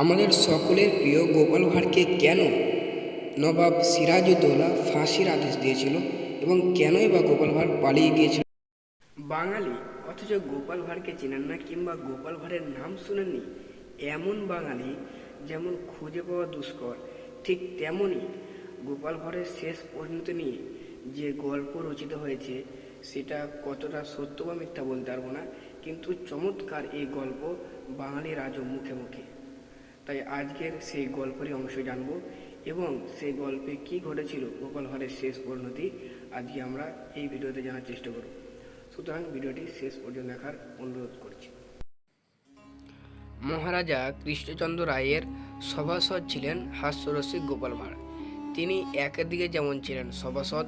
আমাদের সকলের প্রিয় গোপাল ভাঁড়কে কেন নবাব সিরাজউদ্দৌলা ফাঁসির আদেশ দিয়েছিল এবং কেনই বা গোপাল ভাঁড় পালিয়ে গিয়েছিল? বাঙালি, অথচ গোপাল ভাঁড়কে চেনেন না কিংবা গোপাল ভাঁড়ের নাম শুনেননি এমন বাঙালি যেমন খুঁজে পাওয়া দুষ্কর, ঠিক তেমনই গোপাল ভাঁড়ের শেষ পরিণতি নিয়ে যে গল্প রচিত হয়েছে সেটা কতটা সত্য বা মিথ্যা বলতে পারব না, কিন্তু চমৎকার এই গল্প বাঙালির আজও মুখে মুখে। তাই আজকের সেই গল্পেরই অংশ জানব এবং সেই গল্পে কি ঘটেছিল গোপাল ভাঁড়ের শেষ পরিণতি আজকে আমরা এই ভিডিওতে জানার চেষ্টা করব। সুতরাং ভিডিওটি শেষ পর্যন্ত দেখার অনুরোধ করছি। মহারাজা কৃষ্ণচন্দ্র রায়ের সভাসদ ছিলেন হাস্যরসিক গোপাল ভাঁড়। তিনি একদিকে যেমন ছিলেন সভাসদ,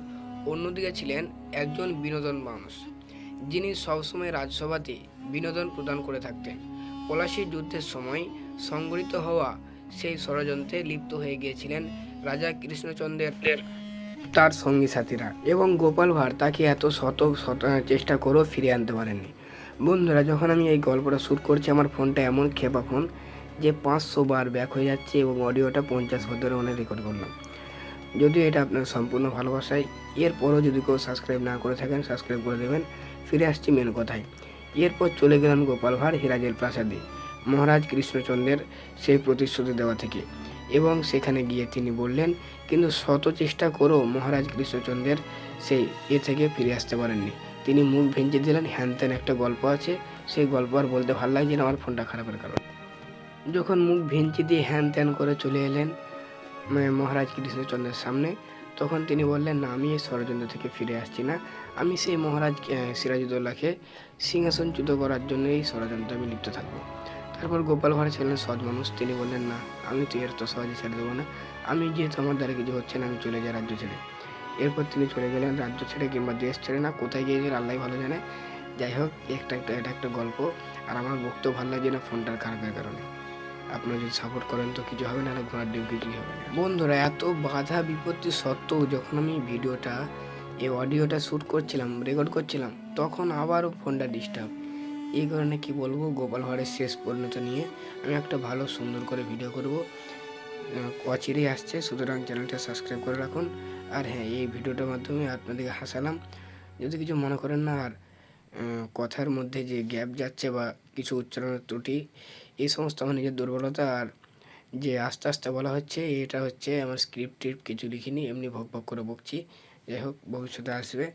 অন্যদিকে ছিলেন একজন বিনোদন মানুষ। যিনি সবসময় রাজসভাতে বিনোদন প্রদান করে থাকতেন। পলাশী যুদ্ধের সময় সংগঠিত হওয়া সেই ষড়যন্ত্রে লিপ্ত হয়ে গিয়েছিলেন রাজা কৃষ্ণচন্দ্রের তার সঙ্গী সাথীরা। এবং গোপাল ভাঁড় তাকে এত শত শত চেষ্টা করেও ফিরিয়ে আনতে পারেননি। বন্ধুরা, যখন আমি এই গল্পটা শ্যুট করছি, আমার ফোনটা এমন খেপা ফোন যে পাঁচশো বার ব্যাক হয়ে যাচ্ছে এবং অডিওটা পঞ্চাশ বার ধরে অনেক রেকর্ড করলাম। যদিও এটা আপনার সম্পূর্ণ ভালোবাসায় এরপরও যদি কেউ সাবস্ক্রাইব না করে থাকেন সাবস্ক্রাইব করে দেবেন। ফিরে আসছি মেন কথায়। এরপর চলে গেলেন গোপাল ভাঁড়, হিরাজের প্রাসাদে। মহারাজ কৃষ্ণচন্দ্রের সেই প্রতিশ্রুতি দেওয়া থেকে। এবং সেখানে গিয়ে তিনি বললেন কিন্তু শত চেষ্টা করেও মহারাজ কৃষ্ণচন্দ্রের সেই এ থেকে ফিরে আসতে পারেননি। তিনি মুখ ভেঙে দিলেন হ্যান ত্যান একটা গল্প আছে সেই গল্প আর বলতে ভালো লাগছে না আমার ফোনটা খারাপের কারণ। যখন মুখ ভেঞ্চি দিয়ে হ্যান ত্যান করে চলে এলেন মানে মহারাজ কৃষ্ণচন্দ্রের সামনে তখন তিনি বললেন না আমি এই ষড়যন্ত্র থেকে ফিরে আসছি না। আমি সেই মহারাজ আহ, সিংহাসনচ্যুত করার জন্য এই ষড়যন্ত্রে আমি লিপ্ত থাকব। তারপর গোপাল ভাঁড় ছিলেন সৎ মানুষ তিনি বললেন, না, আমি তুই এর তো সহজে ছেড়ে দেবো না। আমি যেহেতু আমার দ্বারা কিছু হচ্ছে না, আমি চলে যাই রাজ্য ছেড়ে। এরপর তিনি চলে গেলেন রাজ্য ছেড়ে কিংবা দেশ ছেড়ে না, কোথায় গিয়েছিলেন আল্লাহ ভালো জানে। যাই হোক, একটা একটা, এটা একটা গল্প, আর আমার বক্তব্য ভালো লাগছে না ফোনটার খারাপের কারণে। আপনারা যদি সাপোর্ট করেন তো কিছু হবে না ঘোড়ার ডিম কিছুই হবে না। বন্ধুরা, এত বাধা বিপত্তি সত্ত্বেও যখন আমি ভিডিওটা, এই অডিওটা শ্যুট করছিলাম রেকর্ড করছিলাম, তখন আবারও ফোনটা ডিস্টার্ব এই কারণে কি বলব, গোপাল ভাঁড়ের শেষ পরিণত নিয়ে আমি একটা ভালো সুন্দর করে ভিডিও করব। অচিরেই আসছে, সুতরাং চ্যানেলটা সাবস্ক্রাইব করে রাখুন। আর হ্যাঁ এই ভিডিওটার মাধ্যমে আপনাদেরকে হাসালাম। যদি কিছু মনে করেন না, আর কথার মধ্যে যে গ্যাপ যাচ্ছে বা কিছু উচ্চারণের ত্রুটি, এই সমস্ত আমার নিজের দুর্বলতা, আর যে আস্তে আস্তে বলা হচ্ছে, এটা হচ্ছে আমার স্ক্রিপ্ট টিপ কিছু লিখিনি, এমনি ভক ভক করে বকছি। যাই হোক, ভবিষ্যতে আসবে।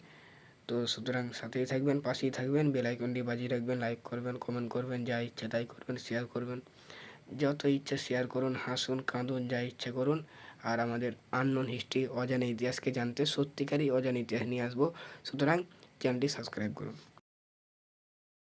তো সুতরাং সাথেই থাকবেন, পাশেই থাকবেন বেলাইকনটি বাজিয়ে রাখবেন লাইক করবেন কমেন্ট করবেন, যা ইচ্ছা তাই করবেন শেয়ার করবেন। যত ইচ্ছা শেয়ার করুন, হাসুন, কাঁদুন, যা ইচ্ছা করুন। আর আমাদের আননোন হিস্ট্রি অজানা ইতিহাসকে জানতে সত্যিকারই অজানা ইতিহাস নিয়ে আসব। সুতরাং চ্যানেলটি সাবস্ক্রাইব করুন।